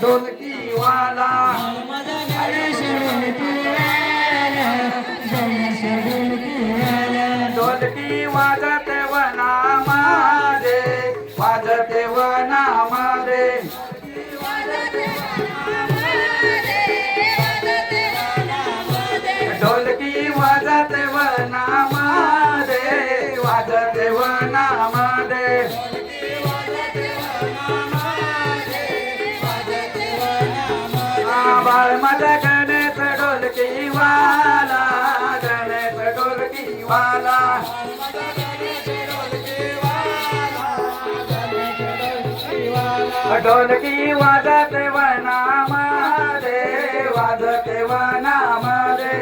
ढोलकीवाला गणेश ढोलकी वाजत वनामध्ये नामा वनामध्ये वाजत वनामध्ये नामा वाला गणेश ढोलकी वाला. ढोलकी वाजते रे वाजत वनाम वाजते वनामध्ये.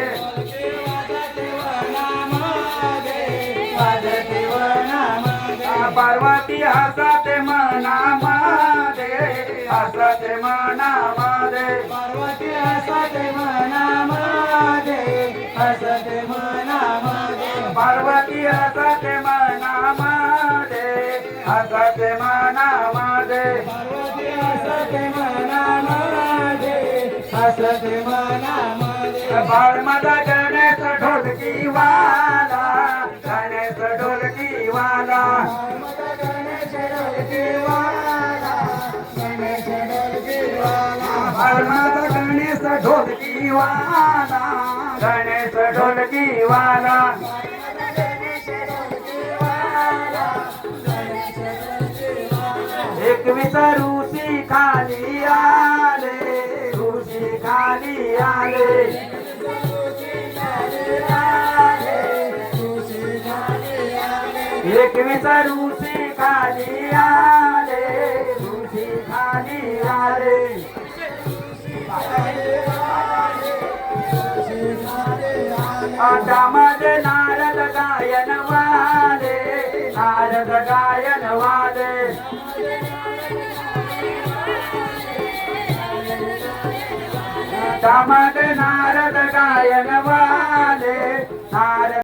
हा, रे हसते मनामध्ये हसते मनामध्ये. पार्वती हसत मना असते मनामध्ये पार्वती हसते मनामध्ये हसते मनामध्ये. पार्वती हसते मनामध्ये असते मनामध्ये. बाळ माझा गणेश ढोलकी वाला गणेश ढोलकी वाला. गणेश ढोलकी वाला गणेश ढोलकी वाला. गणेश ढोलकी वाला गणेश ढोलकी वाला. एकवीस ऋषी खाली आले ऋषी खाली आले. एकवीस ऋषी खाली आले ऋषी खाली आले. त्यामध्ये नारद गायन वाले नारद गायन वाले. त्यामध्ये नारद गायन वाले नारद